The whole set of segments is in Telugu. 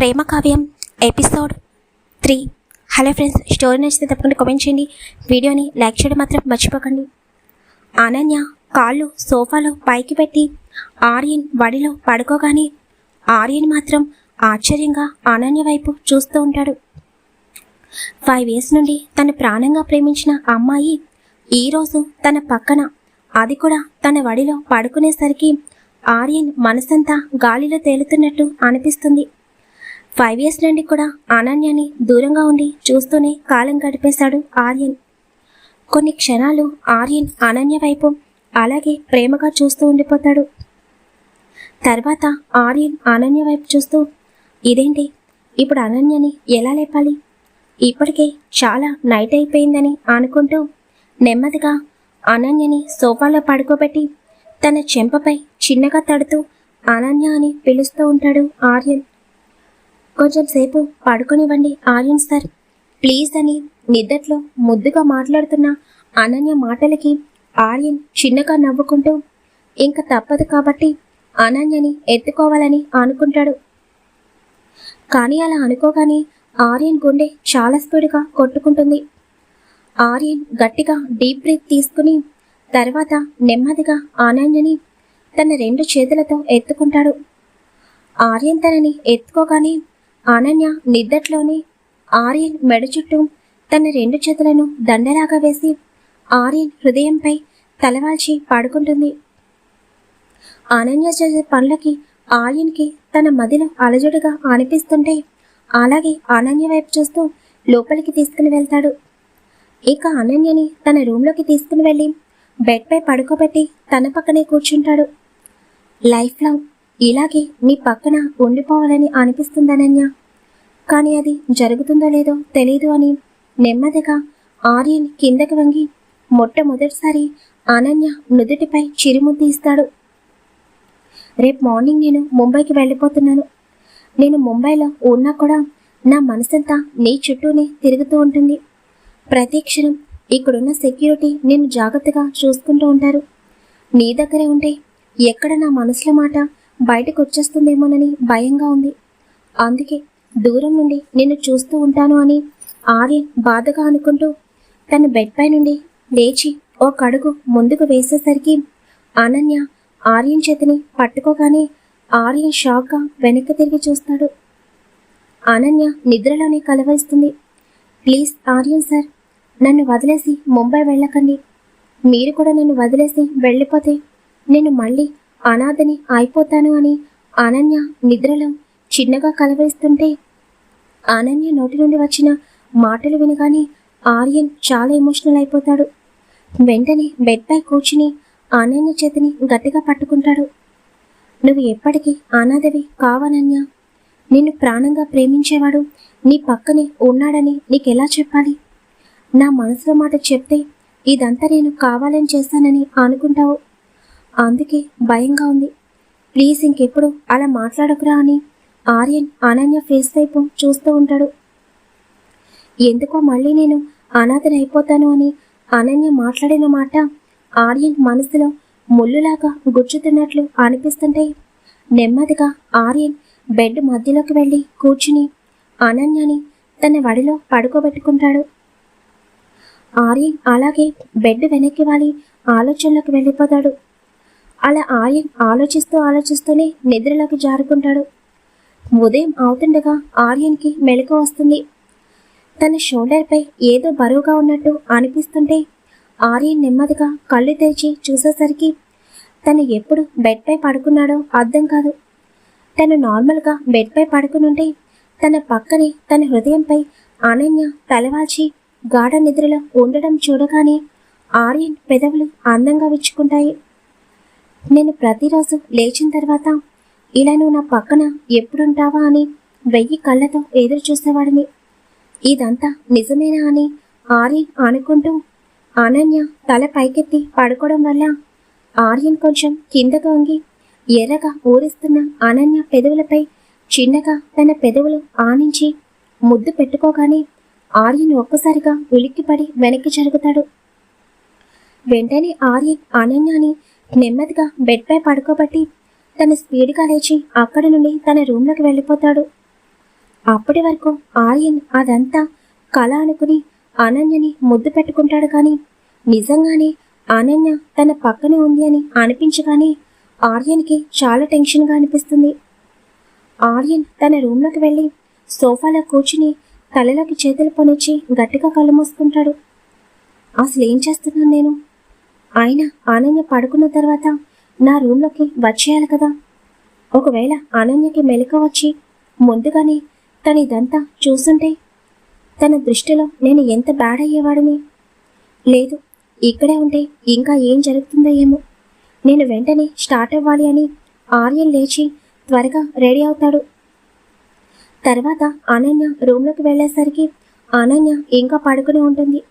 ప్రేమ కావ్యం episode three. Hello friends story నచ్చితే తప్పకుండా కామెంట్ చేయండి. వీడియోని లైక్ చేయడం మాత్రం మర్చిపోకండి. అనన్య కాళ్ళు సోఫాలో పైకి పెట్టి ఆర్యన్ వడిలో పడుకోగానే ఆర్యన్ మాత్రం ఆశ్చర్యంగా అనన్య వైపు చూస్తూ ఉంటాడు. ఫైవ్ ఇయర్స్ నుండి తను ప్రాణంగా ప్రేమించిన అమ్మాయి ఈరోజు తన పక్కన. అది కూడా తన వడిలో పడుకునేసరికి ఆర్యన్ మనసంతా గాలిలో తేలుతున్నట్టు అనిపిస్తుంది. ఫైవ్ ఇయర్స్ నుండి కూడా అనన్యని దూరంగా ఉండి చూస్తూనే కాలం గడిపేశాడు ఆర్యన్. కొన్ని క్షణాలు ఆర్యన్ అనన్య వైపు అలాగే ప్రేమగా చూస్తూ ఉండిపోతాడు. తర్వాత ఆర్యన్ అనన్య వైపు చూస్తూ ఇదేంటి? ఇప్పుడు అనన్యని ఎలా లేపాలి? ఇప్పటికే చాలా నైట్ అయిపోయిందని అనుకుంటూ నెమ్మదిగా అనన్యని సోఫాలో పడుకోబెట్టి తన చెంపపై చిన్నగా తడుతూ అనన్య అని పిలుస్తూ ఉంటాడు ఆర్యన్. కొంచెం సేపు పడుకునివ్వండి ఆర్యన్ సార్. ప్లీజ్ అని నిద్దట్లో ముద్దుగా మాట్లాడుతున్న అనన్య మాటలకి ఆర్యన్ చిన్నగా నవ్వుకుంటూ ఇంకా తప్పదు కాబట్టి అనన్యని ఎత్తుకోవాలని అనుకుంటాడు. కానీ అలా అనుకోగానే ఆర్యన్ గుండె చాలా స్పీడ్గా కొట్టుకుంటుంది. ఆర్యన్ గట్టిగా డీప్ బ్రీత్ తీసుకుని తర్వాత నెమ్మదిగా అనన్యని తన రెండు చేతులతో ఎత్తుకుంటాడు. ఆర్యన్ తనని ఎత్తుకోగానే అనన్య నిద్దట్లోనే ఆర్యన్ మెడ చుట్టూ తన రెండు చేతులను దండలాగా వేసి ఆర్యన్ హృదయంపై తలవాల్చి పాడుకుంటుంది. అనన్య చేసే పనులకి ఆర్యన్కి తన మదిలో అలజడుగా అనిపిస్తుంటే అలాగే అనన్య వైపు చూస్తూ లోపలికి తీసుకుని వెళ్తాడు. ఇక అనన్యని తన రూమ్లోకి తీసుకుని వెళ్ళి బెడ్పై పడుకోబెట్టి తన పక్కనే కూర్చుంటాడు. లైఫ్ లాంగ్ ఇలాగే నీ పక్కన ఉండిపోవాలని అనిపిస్తుంది అనన్య. కానీ అది జరుగుతుందో లేదో తెలియదు అని నెమ్మదిగా ఆర్యన్ కిందకి వంగి మొట్టమొదటిసారి అనన్య నుదుటిపై చిరుముద్దు ఇస్తాడు. రేపు మార్నింగ్ నేను ముంబైకి వెళ్ళిపోతున్నాను. నేను ముంబైలో ఉన్నా కూడా నా మనసంతా నీ చుట్టూనే తిరుగుతూ ఉంటుంది. ప్రతి క్షణం ఇక్కడున్న సెక్యూరిటీ నేను జాగ్రత్తగా చూసుకుంటూ ఉంటారు. నీ దగ్గరే ఉంటే ఎక్కడ నా మనసులో మాట బయటకు వచ్చేస్తుందేమోనని భయంగా ఉంది. అందుకే దూరం నుండి నిన్ను చూస్తూ ఉంటాను అని ఆర్యన్ బాధగా అనుకుంటూ తన బెడ్ పై నుండి లేచి ఓ కడుగు ముందుకు వేసేసరికి అనన్య ఆర్యన్ చేతిని పట్టుకోగానే ఆర్యన్ షాక్గా వెనక్కి తిరిగి చూస్తాడు. అనన్య నిద్రలోనే కలవరిస్తుంది. ప్లీజ్ ఆర్యన్ సార్ నన్ను వదిలేసి ముంబై వెళ్ళకండి. మీరు కూడా నన్ను వదిలేసి వెళ్ళిపోతే నేను మళ్ళీ అనాథని అయిపోతాను అని అనన్య నిద్రలో చిన్నగా కలవరిస్తుంటే అనన్య నోటి నుండి వచ్చిన మాటలు వినగానే ఆర్యన్ చాలా ఎమోషనల్ అయిపోతాడు. వెంటనే బెడ్పై కూర్చుని అనన్య చేతిని గట్టిగా పట్టుకుంటాడు. నువ్వు ఎప్పటికీ అనాథవి కావనన్య. నిన్ను ప్రాణంగా ప్రేమించేవాడు నీ పక్కనే ఉన్నాడని నీకెలా చెప్పాలి? నా మనసులో మాట చెప్తే ఇదంతా నేను కావాలని చేస్తానని అనుకుంటావు. అందుకే భయంగా ఉంది. ప్లీజ్ ఇంకెప్పుడు అలా మాట్లాడకురా అని ఆర్యన్ అనన్య ఫేస్ వైపు చూస్తూ ఉంటాడు. ఎందుకో మళ్ళీ నేను అనాథనైపోతాను అని అనన్య మాట్లాడిన మాట ఆర్యన్ మనసులో ముళ్ళులాగా గుచ్చుతున్నట్లు అనిపిస్తుంటే నెమ్మదిగా ఆర్యన్ బెడ్ మధ్యలోకి వెళ్ళి కూర్చుని అనన్యని తన వడిలో పడుకోబెట్టుకుంటాడు. ఆర్యన్ అలాగే బెడ్ వెనక్కి వాలి ఆలోచనలోకి వెళ్ళిపోతాడు. అలా ఆర్యన్ ఆలోచిస్తూ ఆలోచిస్తూనే నిద్రలోకి జారుకుంటాడు. ఉదయం అవుతుండగా ఆర్యన్కి మెలకు వస్తుంది. తన షోల్డర్పై ఏదో బరువుగా ఉన్నట్టు అనిపిస్తుంటే ఆర్యన్ నెమ్మదిగా కళ్ళు తెరిచి చూసేసరికి తను ఎప్పుడు బెడ్పై పడుకున్నాడో అర్థం కాదు. తను నార్మల్గా బెడ్పై పడుకునుంటే తన పక్కనే తన హృదయంపై అనన్య తలవాల్చి గాఢ నిద్రలో ఉండడం చూడగానే ఆర్యన్ పెదవులు అందంగా విచ్చుకుంటాయి. నేను ప్రతిరోజు లేచిన తర్వాత ఇలా నువ్వు నా పక్కన ఎప్పుడుంటావా? అని వెయ్యి కళ్ళతో ఎదురు చూసేవాడిని. ఇదంతా నిజమేనా అని ఆర్యన్ అనుకుంటూ అనన్య తల పైకెత్తి పడుకోవడం వల్ల ఆర్యన్ కొంచెం కిందకు వంగి ఎర్రగా ఊరిస్తున్న అనన్య పెదవులపై చిన్నగా తన పెదవులు ఆనించి ముద్దు పెట్టుకోగానే ఆర్యన్ ఒక్కసారిగా ఉలిక్కిపడి వెనక్కి జరుగుతాడు. వెంటనే ఆర్యన్ అనన్యని నెమ్మదిగా బెడ్పై పడుకోబట్టి తన స్పీడ్గా లేచి అక్కడి నుండి తన రూమ్లోకి వెళ్ళిపోతాడు. అప్పటి వరకు ఆర్యన్ అదంతా కళ అనుకుని అనన్యని ముద్దు పెట్టుకుంటాడు కానీ నిజంగానే అనన్య తన పక్కనే ఉంది అని అనిపించగానే ఆర్యన్కి చాలా టెన్షన్గా అనిపిస్తుంది. ఆర్యన్ తన రూమ్లోకి వెళ్ళి సోఫాలో కూర్చుని తలలోకి చేతులు పొనిచ్చి గట్టిగా కళ్ళు మూసుకుంటాడు. అసలు ఏం చేస్తున్నాను నేను? ఆయన అనన్య పడుకున్న తర్వాత నా రూమ్లోకి వచ్చేయాలి కదా. ఒకవేళ అనన్యకి మెలక వచ్చి ముందుగానే తన ఇదంతా చూస్తుంటే తన దృష్టిలో నేను ఎంత బ్యాడ్ అయ్యేవాడిని? లేదు ఇక్కడే ఉంటే ఇంకా ఏం జరుగుతుందో ఏమో. నేను వెంటనే స్టార్ట్ అవ్వాలి అని ఆర్యన్ లేచి త్వరగా రెడీ అవుతాడు. తర్వాత అనన్య రూమ్లోకి వెళ్ళేసరికి అనన్య ఇంకా పడుకుని ఉంటుంది.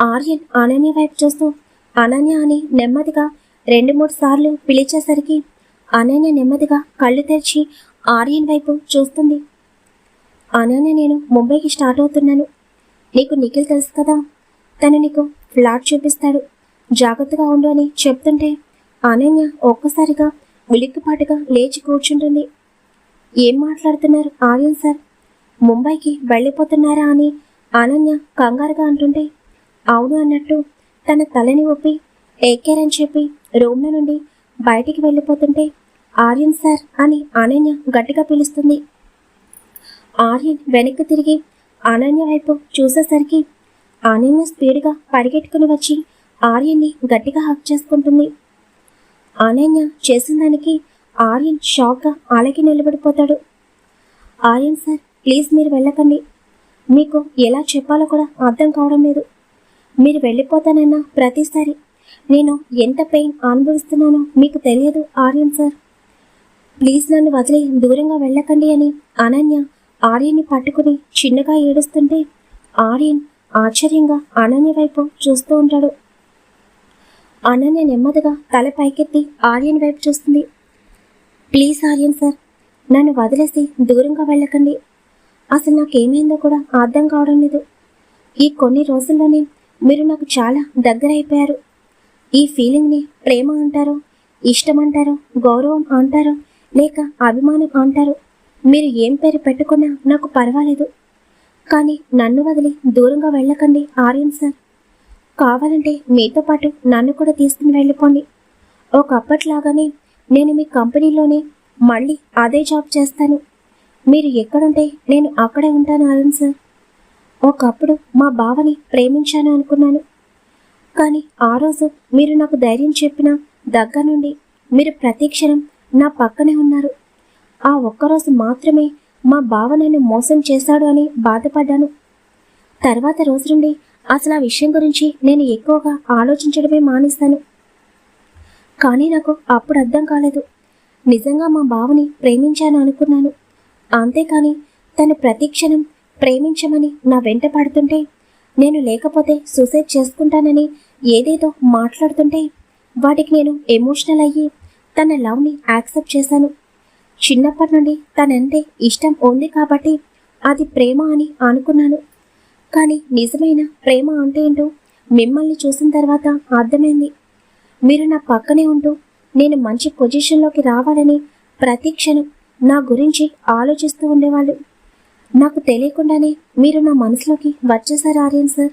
ఆర్యన్ అనన్య వైపు చూస్తూ అనన్య అని నెమ్మదిగా రెండు మూడు సార్లు పిలిచేసరికి అనన్య నెమ్మదిగా కళ్ళు తెరిచి ఆర్యన్ వైపు చూస్తుంది. అనన్య నేను ముంబైకి స్టార్ట్ అవుతున్నాను. నీకు నిఖిల్ తెలుసు కదా? తను నీకు ఫ్లాట్ చూపిస్తాడు. జాగ్రత్తగా ఉండు అని చెప్తుంటే అనన్య ఒక్కసారిగా ఉలిక్కిపాటుగా లేచి కూర్చుంటుంది. ఏం మాట్లాడుతున్నారు ఆర్యన్ సార్? ముంబైకి వెళ్ళిపోతున్నారా అని అనన్య కంగారుగా అంటుంటే అవును అన్నట్టు తన తలని ఒప్పి టేక్ అని చెప్పి రూమ్లో నుండి బయటికి వెళ్ళిపోతుంటే ఆర్యన్ సార్ అని అనన్య గట్టిగా పిలుస్తుంది. ఆర్యన్ వెనక్కి తిరిగి అనన్య వైపు చూసేసరికి అనన్య స్పీడ్గా పరిగెట్టుకుని వచ్చి ఆర్యన్ని గట్టిగా హక్ చేసుకుంటుంది. అనన్య చేసిన దానికి ఆర్యన్ షాక్గా అలాగే నిలబడిపోతాడు. ఆర్యన్ సార్ ప్లీజ్ మీరు వెళ్ళకండి. మీకు ఎలా చెప్పాలో కూడా అర్థం కావడం లేదు. మీరు వెళ్ళిపోతానన్నా ప్రతిసారి. నేను ఎంత పెయిన్ అనుభవిస్తున్నానో మీకు తెలియదు ఆర్యన్ సార్. ప్లీజ్ నన్ను వదిలి దూరంగా వెళ్ళకండి అని అనన్య ఆర్యన్ని పట్టుకుని చిన్నగా ఏడుస్తుంటే ఆర్యన్ ఆశ్చర్యంగా అనన్య వైపు చూస్తూ ఉంటాడు. అనన్య నెమ్మదిగా తల పైకెత్తి ఆర్యన్ వైపు చూస్తుంది. ప్లీజ్ ఆర్యన్ సార్ నన్ను వదిలేసి దూరంగా వెళ్ళకండి. అసలు నాకేమైందో కూడా అర్థం కావడం లేదు. ఈ కొన్ని రోజుల్లోనే మీరు నాకు చాలా దగ్గర అయిపోయారు ఈ ఫీలింగ్ని ప్రేమ అంటారో ఇష్టం అంటారో గౌరవం అంటారో లేక అభిమానం అంటారో మీరు ఏం పేరు పెట్టుకున్నా నాకు పర్వాలేదు. కానీ నన్ను వదిలి దూరంగా వెళ్ళకండి ఆర్యన్ సార్. కావాలంటే మీతో పాటు నన్ను కూడా తీసుకుని వెళ్ళిపోండి. ఒకప్పట్లాగానే నేను మీ కంపెనీలోనే మళ్ళీ అదే జాబ్ చేస్తాను. మీరు ఎక్కడుంటే నేను అక్కడే ఉంటాను ఆర్యన్ సార్. ఒకప్పుడు మా బావని ప్రేమించాను అనుకున్నాను. కానీ ఆ రోజు మీరు నాకు ధైర్యం చెప్పిన దగ్గర నుండి మీరు ప్రతీక్షణం నా పక్కనే ఉన్నారు. ఆ ఒక్కరోజు మాత్రమే మా బావ నన్ను మోసం చేశాడు అని బాధపడ్డాను. తర్వాత రోజు నుండి అసలు ఆ విషయం గురించి నేను ఎక్కువగా ఆలోచించడమే మానేస్తాను కానీ నాకు అప్పుడు అర్థం కాలేదు. నిజంగా మా బావని ప్రేమించాను అనుకున్నాను. అంతేకాని తను ప్రతీక్షణం ప్రేమించమని నా వెంట పడుతుంటే నేను లేకపోతే సూసైడ్ చేసుకుంటానని ఏదేదో మాట్లాడుతుంటే వాటికి నేను ఎమోషనల్ అయ్యి తన లవ్ని యాక్సెప్ట్ చేశాను. చిన్నప్పటి నుండి తనంటే ఇష్టం ఉంది కాబట్టి అది ప్రేమ అని అనుకున్నాను. కానీ నిజమైన ప్రేమ అంటే ఏంటో మిమ్మల్ని చూసిన తర్వాత అర్థమైంది. మీరు నా పక్కనే ఉంటూ నేను మంచి పొజిషన్లోకి రావాలని ప్రతి క్షణం నా గురించి ఆలోచిస్తూ ఉండేవాళ్ళు. నాకు తెలియకుండానే మీరు నా మనసులోకి వచ్చేసారు ఆర్యన్ సార్.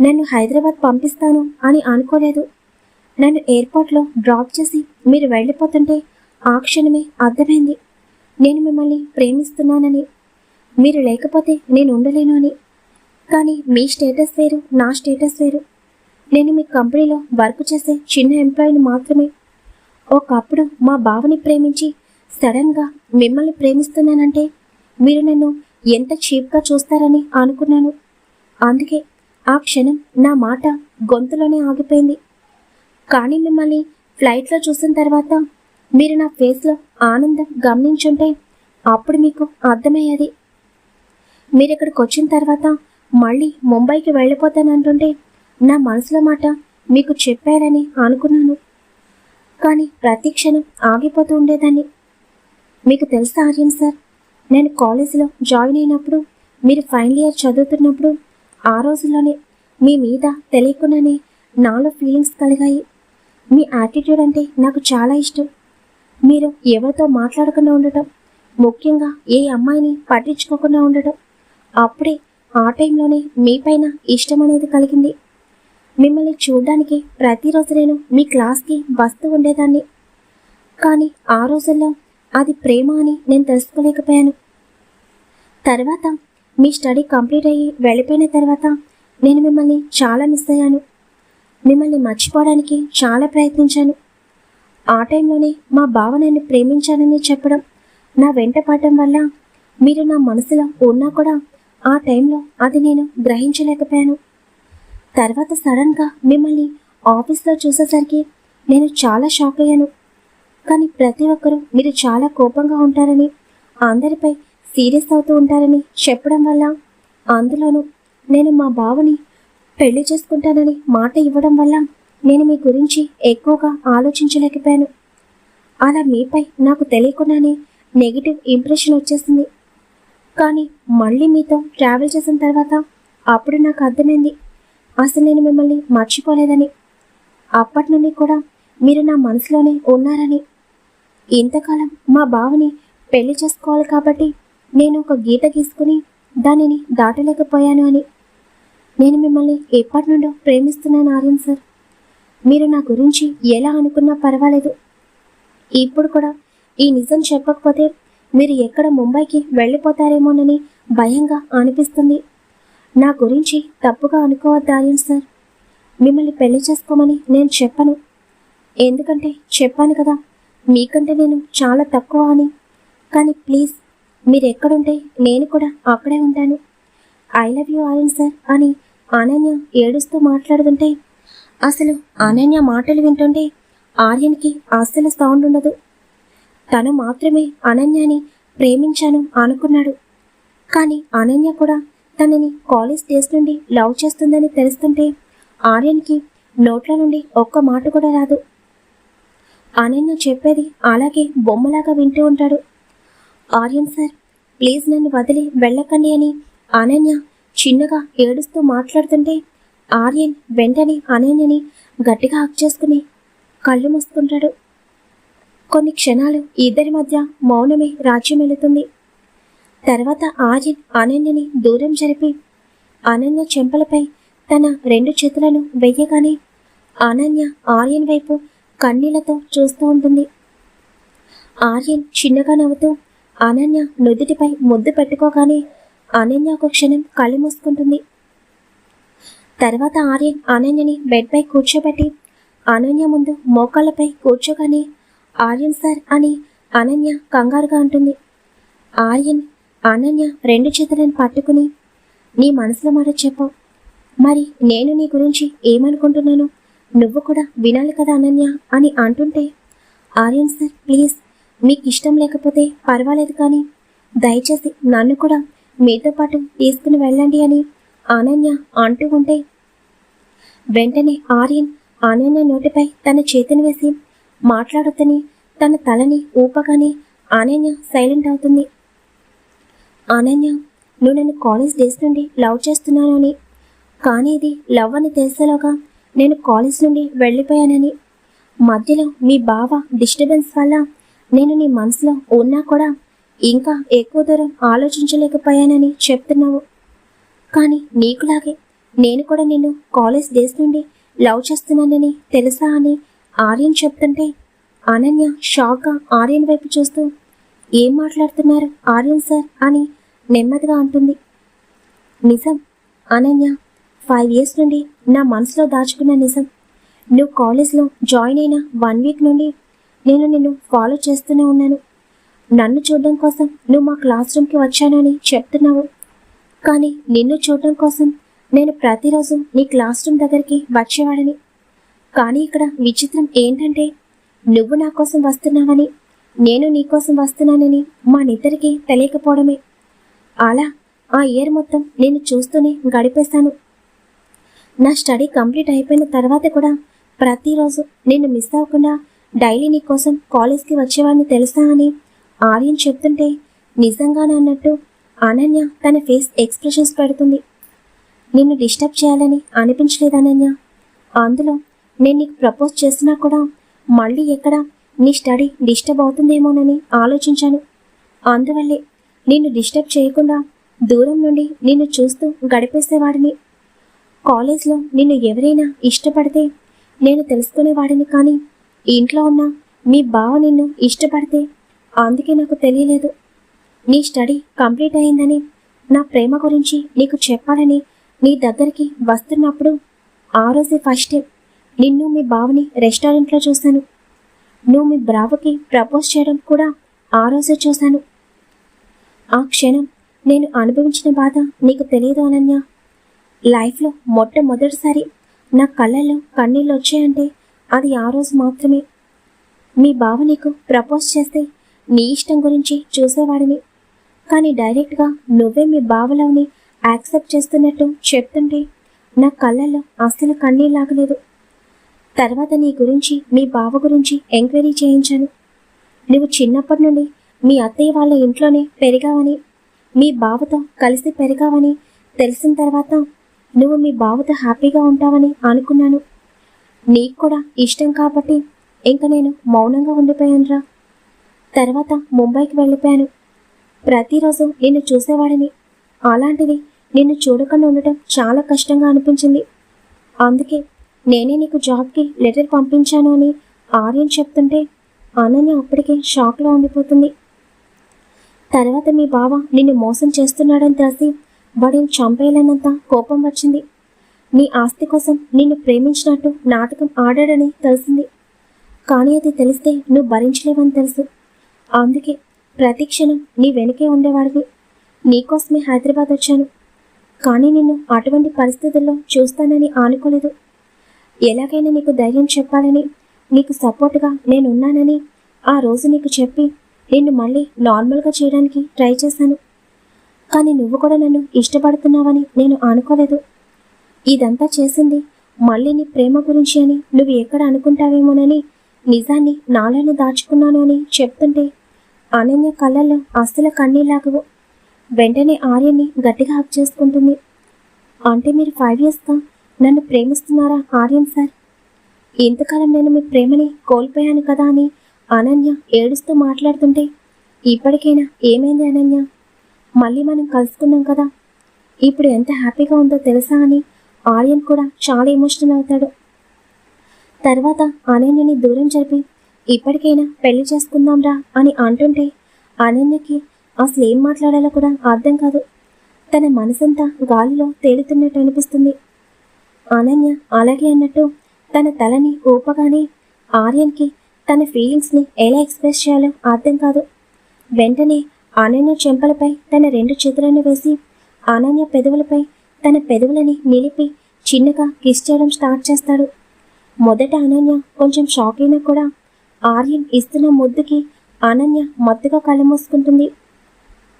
నన్ను హైదరాబాద్ పంపిస్తాను అని అనుకోలేదు. నన్ను ఎయిర్పోర్ట్లో డ్రాప్ చేసి మీరు వెళ్ళిపోతుంటే ఆ క్షణమే అర్థమైంది. నేను మిమ్మల్ని ప్రేమిస్తున్నానని. మీరు లేకపోతే నేను ఉండలేను అని. కానీ మీ స్టేటస్ వేరు నా స్టేటస్ వేరు. నేను మీ కంపెనీలో వర్క్ చేసే చిన్న ఎంప్లాయీని మాత్రమే. ఒకప్పుడు మా బావని ప్రేమించి సడన్గా మిమ్మల్ని ప్రేమిస్తున్నానంటే మీరు నన్ను ఎంత చీప్గా చూస్తారని అనుకున్నాను. అందుకే ఆ క్షణం నా మాట గొంతులోనే ఆగిపోయింది. కానీ మిమ్మల్ని ఫ్లైట్లో చూసిన తర్వాత మీరు నా ఫేస్లో ఆనందం గమనించుంటే అప్పుడు మీకు అర్థమయ్యేది. మీరు ఇక్కడికి వచ్చిన తర్వాత మళ్ళీ ముంబైకి వెళ్ళిపోతానంటుంటే నా మనసులో మాట మీకు చెప్పారని అనుకున్నాను. కానీ ప్రతి క్షణం ఆగిపోతూ ఉండేదాన్ని. మీకు తెలుసా ఆర్యం సార్? నేను కాలేజీలో జాయిన్ అయినప్పుడు మీరు ఫైనల్ ఇయర్ చదువుతున్నప్పుడు ఆ రోజుల్లోనే మీ మీద తెలియకుండానే నాలో ఫీలింగ్స్ కలిగాయి. మీ యాటిట్యూడ్ అంటే నాకు చాలా ఇష్టం. మీరు ఎవరితో మాట్లాడకుండా ఉండటం ముఖ్యంగా ఏ అమ్మాయిని పట్టించుకోకుండా ఉండటం అప్పుడే ఆ టైంలోనే మీపైన ఇష్టం అనేది కలిగింది. మిమ్మల్ని చూడడానికి ప్రతిరోజు నేను మీ క్లాస్కి వస్తూ ఉండేదాన్ని. కానీ ఆ రోజుల్లో అది ప్రేమ అని నేను తెలుసుకోలేకపోయాను. తర్వాత మీ స్టడీ కంప్లీట్ అయ్యి వెళ్ళిపోయిన తర్వాత నేను మిమ్మల్ని చాలా మిస్ అయ్యాను. మిమ్మల్ని మర్చిపోవడానికి చాలా ప్రయత్నించాను. ఆ టైంలోనే మా బావ నన్ను ప్రేమించానని చెప్పడం నా వెంట పడటం వల్ల మీరు నా మనసులో ఉన్నా కూడా ఆ టైంలో అది నేను గ్రహించలేకపోయాను. తర్వాత సడన్గా మిమ్మల్ని ఆఫీస్లో చూసేసరికి నేను చాలా షాక్ అయ్యాను. కానీ ప్రతి ఒక్కరూ మీరు చాలా కోపంగా ఉంటారని అందరిపై సీరియస్ అవుతూ ఉంటారని చెప్పడం వల్ల అందులోనూ నేను మా బావని పెళ్ళి చేసుకుంటానని మాట ఇవ్వడం వల్ల నేను మీ గురించి ఎక్కువగా ఆలోచించలేకపోయాను. అలా మీపై నాకు తెలియకుండానే నెగిటివ్ ఇంప్రెషన్ వచ్చేసింది. కానీ మళ్ళీ మీతో ట్రావెల్ చేసిన తర్వాత అప్పుడు నాకు అర్థమైంది. అసలు నేను మిమ్మల్ని మర్చిపోలేదని. అప్పటి నుండి కూడా మీరు నా మనసులోనే ఉన్నారని. ఇంతకాలం మా బావని పెళ్ళి చేసుకోవాలి కాబట్టి నేను ఒక గీత గీసుకుని దానిని దాటలేకపోయాను అని. నేను మిమ్మల్ని ఎప్పటి నుండో ప్రేమిస్తున్నాను ఆర్యన్ సార్. మీరు నా గురించి ఎలా అనుకున్నా పర్వాలేదు. ఇప్పుడు కూడా ఈ నిజం చెప్పకపోతే మీరు ఎక్కడ ముంబైకి వెళ్ళిపోతారేమోనని భయంగా అనిపిస్తుంది. నా గురించి తప్పుగా అనుకోవద్దు ఆర్యన్ సార్. మిమ్మల్ని పెళ్ళి చేసుకోమని నేను చెప్పను. ఎందుకంటే చెప్పాను కదా మీకంటే నేను చాలా తక్కువ అని. కానీ ప్లీజ్ మీరు ఎక్కడుంటే నేను కూడా అక్కడే ఉంటాను. I love you Aryan sir అని అనన్య ఏడుస్తూ మాట్లాడుతుంటే అసలు అనన్య మాటలు వింటుంటే ఆర్యన్కి అస్సలు సౌండ్ ఉండదు. తను మాత్రమే అనన్యని ప్రేమించాను అనుకున్నాడు. కానీ అనన్య కూడా తనని కాలేజ్ డేస్ నుండి లవ్ చేస్తుందని తెలుస్తుంటే ఆర్యన్కి నోట్ల నుండి ఒక్క మాట కూడా రాదు. అనన్య చెప్పేది అలాగే బొమ్మలాగా వింటూ ఉంటాడు. ఆర్యన్ సార్ ప్లీజ్ నన్ను వదిలి వెళ్ళకండి అని అనన్య చిన్నగా ఏడుస్తూ మాట్లాడుతుంటే ఆర్యన్ వెంటనే అనన్యని గట్టిగా హక్ చేసుకుని కళ్ళు మూసుకుంటాడు. కొన్ని క్షణాలు ఇద్దరి మధ్య మౌనమే రాజ్యం వెళుతుంది. తర్వాత ఆర్యన్ అనన్యని దూరం జరిపి అనన్య చెంపలపై తన రెండు చేతులను వెయ్యగానే అనన్య ఆర్యన్ వైపు కన్నీళ్ళతో చూస్తూ ఉంటుంది. ఆర్యన్ చిన్నగా నవ్వుతూ అనన్య నుదుటిపై ముద్దు పెట్టుకోగానే అనన్య ఒక క్షణం కళ్ళు మూసుకుంటుంది. తర్వాత ఆర్యన్ అనన్యని బెడ్పై కూర్చోబెట్టి అనన్య ముందు మోకాళ్ళపై కూర్చోగానే ఆర్యన్ సార్ అని అనన్య కంగారుగా అంటుంది. ఆర్యన్ అనన్య రెండు చేతులను పట్టుకుని నీ మనసులో మాట చెప్పు. మరి నేను నీ గురించి ఏమనుకుంటున్నాను? నువ్వు కూడా వినాలి కదా అనన్య అని అంటుంటే ఆర్యన్ సార్ ప్లీజ్ మీకు ఇష్టం లేకపోతే పర్వాలేదు కానీ దయచేసి నన్ను కూడా మీతో పాటు తీసుకుని వెళ్ళండి అని అనన్య అంటూ ఉంటే వెంటనే ఆర్యన్ అనన్య నోటిపై తన చేతిని వేసి మాట్లాడొద్దని తన తలని ఊపగానే అనన్య సైలెంట్ అవుతుంది. అనన్య నువ్వు నన్ను కాలేజ్ డేస్ నుండి లవ్ చేస్తున్నాను అని కానీ ఇది లవ్ అని తెలిసేలోగా నేను కాలేజ్ నుండి వెళ్ళిపోయానని. మధ్యలో మీ బావ డిస్టర్బెన్స్ వల్ల నేను నీ మనసులో ఉన్నా కూడా ఇంకా ఎక్కువ దూరం ఆలోచించలేకపోయానని చెప్తున్నావు. కానీ నీకులాగే నేను కూడా నిన్ను కాలేజ్ డేస్ నుండి లవ్ చేస్తున్నానని తెలుసా అని ఆర్యన్ చెప్తుంటే అనన్య షాక్గా ఆర్యన్ వైపు చూస్తూ ఏం మాట్లాడుతున్నారు ఆర్యన్ సార్? అని నెమ్మదిగా అంటుంది. నిజం అనన్య ఫైవ్ ఇయర్స్ నుండి నా మనసులో దాచుకున్న నిజం. నువ్వు కాలేజ్లో జాయిన్ అయిన వన్ వీక్ నుండి నేను నిన్ను ఫాలో చేస్తూనే ఉన్నాను. నన్ను చూడడం కోసం నువ్వు మా క్లాస్ రూమ్కి వచ్చానని చెప్తున్నావు. కానీ నిన్ను చూడడం కోసం నేను ప్రతిరోజు నీ క్లాస్ రూమ్ దగ్గరికి వచ్చేవాడిని. కానీ ఇక్కడ విచిత్రం ఏంటంటే నువ్వు నా కోసం వస్తున్నావని నేను నీ కోసం వస్తున్నానని మా నిద్దరికి తెలియకపోవడమే. అలా ఆ ఇయర్ మొత్తం నేను చూస్తూనే గడిపేశాను నా స్టడీ కంప్లీట్ అయిపోయిన తర్వాత కూడా ప్రతిరోజు నిన్ను మిస్ అవ్వకుండా డైలీ నీ కోసం కాలేజ్కి వచ్చేవాడిని తెలుసా అని ఆర్యన్ చెప్తుంటే నిజంగానే అన్నట్టు అనన్య తన ఫేస్ ఎక్స్ప్రెషన్స్ పెడుతుంది. నిన్ను డిస్టర్బ్ చేయాలని అనిపించలేదు అనన్య. అందులో నేను నీకు ప్రపోజ్ చేసినా కూడా మళ్ళీ ఎక్కడ నీ స్టడీ డిస్టర్బ్ అవుతుందేమోనని ఆలోచించాను. అందువల్లే నిన్ను డిస్టర్బ్ చేయకుండా దూరం నుండి నిన్ను చూస్తూ గడిపేసేవాడిని. కాలేజ్లో నిన్ను ఎవరైనా ఇష్టపడితే నేను తెలుసుకునేవాడిని కానీ ఇంట్లో ఉన్న మీ బావ నిన్ను ఇష్టపడితే అందుకే నాకు తెలియలేదు. నీ స్టడీ కంప్లీట్ అయిందని నా ప్రేమ గురించి నీకు చెప్పాలని నీ దగ్గరికి వస్తున్నప్పుడు ఆ రోజే ఫస్ట్ టైం నిన్ను మీ బావని రెస్టారెంట్లో చూశాను. నువ్వు మీ బ్రావకి ప్రపోజ్ చేయడం కూడా ఆ రోజే చూశాను. ఆ క్షణం నేను అనుభవించిన బాధ నీకు తెలియదు అనన్య. లైఫ్లో మొట్టమొదటిసారి నా కళ్ళలో కన్నీళ్ళు వచ్చాయంటే అది ఆ రోజు మాత్రమే. మీ బావ నీకు ప్రపోజ్ చేస్తే నీ ఇష్టం గురించి చూసేవాడిని. కానీ డైరెక్ట్గా నువ్వే మీ బావలోని యాక్సెప్ట్ చేస్తున్నట్టు చెప్తుంటే నా కళ్ళల్లో అస్సలు కన్నీళ్ళాగలేదు తర్వాత నీ గురించి మీ బావ గురించి ఎంక్వైరీ చేయించాను. నువ్వు చిన్నప్పటి నుండి మీ అత్తయ్య వాళ్ళ ఇంట్లోనే పెరిగావని మీ బావతో కలిసి పెరిగావని తెలిసిన తర్వాత నువ్వు మీ బావతో హ్యాపీగా ఉంటావని అనుకున్నాను. నీకు కూడా ఇష్టం కాబట్టి ఇంకా నేను మౌనంగా ఉండిపోయానురా. తర్వాత ముంబైకి వెళ్ళిపోయాను. ప్రతిరోజు నిన్ను చూసేవాడిని. అలాంటిది నిన్ను చూడకుండా ఉండటం చాలా కష్టంగా అనిపించింది. అందుకే నేనే నీకు జాబ్కి లెటర్ పంపించాను అని ఆర్యన్ చెప్తుంటే అనన్య అప్పటికే షాక్లో ఉండిపోతుంది. తర్వాత మీ బావ నిన్ను మోసం చేస్తున్నాడని తెలిసి వాడిని చంపేయలేనంత కోపం వచ్చింది. నీ ఆస్తి కోసం నిన్ను ప్రేమించినట్టు నాటకం ఆడాడని తెలిసింది. కానీ అది తెలిస్తే నువ్వు భరించలేవని తెలుసు. అందుకే ప్రతి క్షణం నీ వెనకే ఉండేవాడిని. నీకోసమే హైదరాబాద్ వచ్చాను. కానీ నిన్ను అటువంటి పరిస్థితుల్లో చూస్తానని ఆనుకోలేదు. ఎలాగైనా నీకు ధైర్యం చెప్పాలని నీకు సపోర్ట్గా నేనున్నానని ఆ రోజు నీకు చెప్పి నిన్ను మళ్ళీ నార్మల్గా చేయడానికి ట్రై చేశాను. కానీ నువ్వు కూడా నన్ను ఇష్టపడుతున్నావని నేను అనుకోలేదు. ఇదంతా చేసింది మళ్ళీ నీ ప్రేమ గురించి అని నువ్వు ఎక్కడ అనుకుంటావేమోనని నిజాన్ని నాలోనే దాచుకున్నాను అని చెప్తుంటే అనన్య కళ్ళల్లో అస్సలు కన్నీలాగవు వెంటనే ఆర్యని గట్టిగా హక్ చేసుకుంటుంది. అంటే మీరు ఫైవ్ ఇయర్స్గా నన్ను ప్రేమిస్తున్నారా ఆర్యన్ సార్? ఇంతకాలం నేను మీ ప్రేమని కోల్పోయాను కదా అని అనన్య ఏడుస్తూ మాట్లాడుతుంటే ఇప్పటికైనా ఏమైంది అనన్య? మళ్ళీ మనం కలుసుకున్నాం కదా. ఇప్పుడు ఎంత హ్యాపీగా ఉందో తెలుసా అని ఆర్యన్ కూడా చాలా ఎమోషనల్ అవుతాడు. తర్వాత అనన్యని దూరం జరిపి ఇప్పటికైనా పెళ్ళి చేసుకుందాంరా అని అంటుంటే అనన్యకి అసలు ఏం మాట్లాడాలో కూడా అర్థం కాదు. తన మనసంతా గాలిలో తేలుతున్నట్టు అనిపిస్తుంది. అనన్య అలాగే అన్నట్టు తన తలని ఊపగానే ఆర్యన్కి తన ఫీలింగ్స్ని ఎలా ఎక్స్ప్రెస్ చేయాలో అర్థం కాదు. వెంటనే అనన్య చెంపలపై తన రెండు చేతులను వేసి అనన్య పెదవులపై తన పెదవులని నిలిపి చిన్నగా కిస్ చేయడం స్టార్ట్ చేస్తాడు. మొదట అనన్య కొంచెం షాక్ అయినా కూడా ఆర్యన్ ఇస్తున్న ముద్దుకి అనన్య మత్తుగా కళ్ళు మూసుకుంటుంది.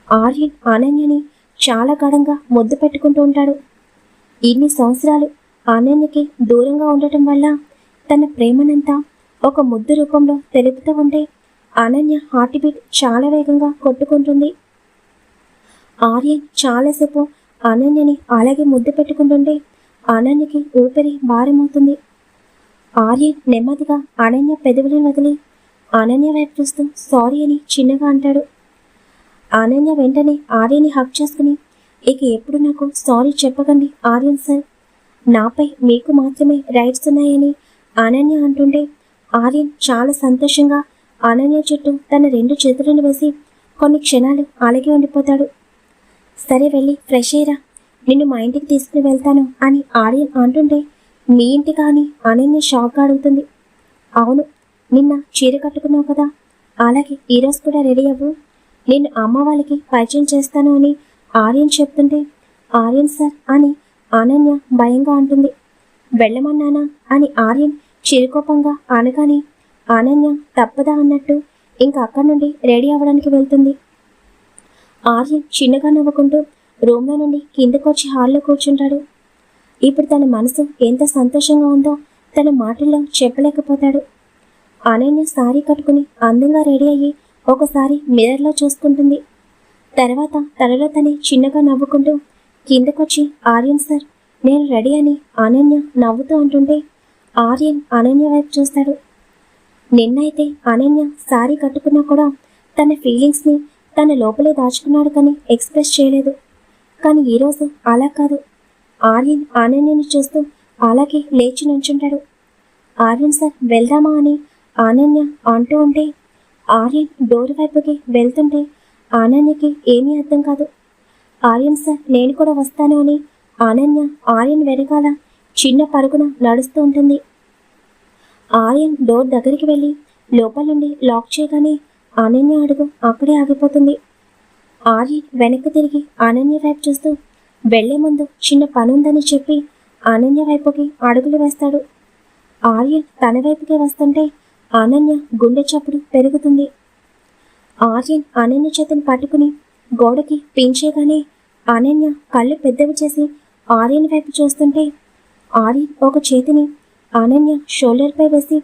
ఆర్యన్ అనన్యని చాలా గడంగా ముద్దు పెట్టుకుంటూ ఉంటాడు. ఇన్ని సంవత్సరాలు అనన్యకి దూరంగా ఉండటం వల్ల తన ప్రేమనంతా ఒక ముద్దు రూపంలో తెలుపుతూ ఉంటే అనన్య హార్ట్ బీట్ చాలా వేగంగా కొట్టుకుంటుంది. ఆర్యన్ చాలాసేపు అనన్యని అలాగే ముద్దు పెట్టుకుంటుంటే అనన్యకి ఊపిరి భారమవుతుంది. ఆర్యన్ నెమ్మదిగా అనన్య పెదవులను వదిలి అనన్య వైపు చూస్తూ సారీ అని చిన్నగా అంటాడు. అనన్య వెంటనే ఆర్యని హక్ చేసుకుని ఇక ఎప్పుడు నాకు సారీ చెప్పకండి ఆర్యన్ సార్. నాపై మీకు మాత్రమే రైట్స్ ఉన్నాయని అనన్య అంటుంటే ఆర్యన్ చాలా సంతోషంగా అనన్య చుట్టూ తన రెండు చేతులను వేసి కొన్ని క్షణాలు అలాగే ఉండిపోతాడు. సరే వెళ్ళి ఫ్రెష్ అయ్యరా. నిన్ను మా ఇంటికి తీసుకుని వెళ్తాను అని ఆర్యన్ అంటుంటే మీ ఇంటి కానీ అనన్య షాక్గా అడుగుతుంది. అవును నిన్న చీర కట్టుకున్నావు కదా. అలాగే ఈరోజు కూడా రెడీ అవ్వు. నేను అమ్మ వాళ్ళకి పరిచయం చేస్తాను అని ఆర్యన్ చెప్తుంటే ఆర్యన్ సార్ అని అనన్య భయంగా అంటుంది. వెళ్ళమన్నానా అని ఆర్యన్ చిరుకోపంగా అనగానే అనన్య తప్పదా అన్నట్టు ఇంకా అక్కడి నుండి రెడీ అవ్వడానికి వెళ్తుంది. ఆర్యన్ చిన్నగా నవ్వుకుంటూ రూమ్లో నుండి కిందకొచ్చి హాల్లో కూర్చుంటాడు. ఇప్పుడు తన మనసు ఎంత సంతోషంగా ఉందో తన మాటల్లో చెప్పలేకపోతాడు. అనన్య సారీ కట్టుకుని అందంగా రెడీ అయ్యి ఒకసారి మిర్రర్లో చూసుకుంటుంది. తర్వాత తనలో తనే చిన్నగా నవ్వుకుంటూ కిందకొచ్చి ఆర్యన్ సార్ నేను రెడీ అని అనన్య నవ్వుతూ అంటుంటే ఆర్యన్ అనన్య వైపు చూస్తాడు. నిన్నైతే అనన్య సారీ కట్టుకున్నా కూడా తన ఫీలింగ్స్ని తన లోపలే దాచుకున్నాడు కానీ ఎక్స్ప్రెస్ చేయలేదు. కానీ ఈరోజు అలా కాదు. ఆర్యన్ అనన్యని చూస్తూ అలాగే లేచి నుంచుంటాడు. ఆర్యన్ సార్ వెళ్దామా అని అనన్య అంటూ ఉంటే ఆర్యన్ డోర్ వైపుకి వెళ్తుంటే అనన్యకి ఏమీ అర్థం కాదు. ఆర్యన్ సార్ నేను కూడా వస్తాను అని అనన్య ఆర్యన్ వెనకాల చిన్న పరుగున నడుస్తూ ఉంటుంది. ఆర్యన్ డోర్ దగ్గరికి వెళ్ళి లోపల నుండి లాక్ చేయగానే అనన్య అడుగు అక్కడే ఆగిపోతుంది. ఆర్యన్ వెనక్కి తిరిగి అనన్య వైపు చూస్తూ వెళ్ళే ముందు చిన్న పనుందని చెప్పి అనన్య వైపుకి అడుగులు వేస్తాడు. ఆర్యన్ తన వైపుకే వస్తుంటే అనన్య గుండె చప్పుడు పెరుగుతుంది. ఆర్యన్ అనన్య చేతిని పట్టుకుని గోడకి పించేగానే అనన్య కళ్ళు పెద్దవి చేసి ఆర్యన్ వైపు చూస్తుంటే ఆర్యన్ ఒక చేతిని అనన్య షోల్డర్పై వేసి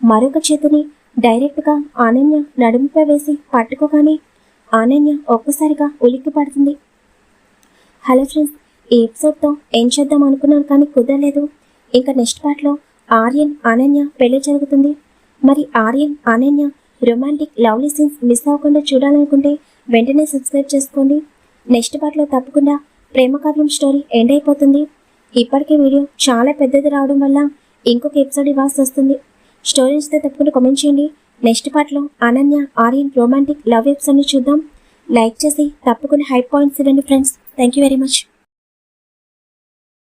మరొక చేతిని డైరెక్ట్గా అనన్య నడుముపై వేసి పట్టుకోగానే అనన్య ఒక్కసారిగా ఉలిక్కి పడుతుంది. హలో ఫ్రెండ్స్ ఈ ఎపిసోడ్తో ఏం చేద్దాం అనుకున్నాను కానీ కుదరలేదు. ఇంకా నెక్స్ట్ పార్ట్లో ఆర్యన్ అనన్య పెళ్ళి జరుగుతుంది. మరి Aryan Ananya romantic lovely scenes miss అవ్వకుండా చూడాలనుకుంటే వెంటనే సబ్స్క్రైబ్ చేసుకోండి. నెక్స్ట్ పార్ట్లో తప్పకుండా ప్రేమ స్టోరీ ఎండ్ అయిపోతుంది. ఇప్పటికే వీడియో చాలా పెద్దది రావడం వల్ల ఇంకొక ఎపిసోడ్ ఇవ్వాల్సి వస్తుంది. స్టోరీ ఇస్తే తప్పకుండా కామెంట్ చేయండి. నెక్స్ట్ పార్ట్లో అనన్య ఆర్యన్ రొమాంటిక్ లవ్ ఎపిసోడ్ని చూద్దాం. లైక్ చేసి తప్పకుండా హై పాయింట్స్ ఇవ్వండి friends thank you very much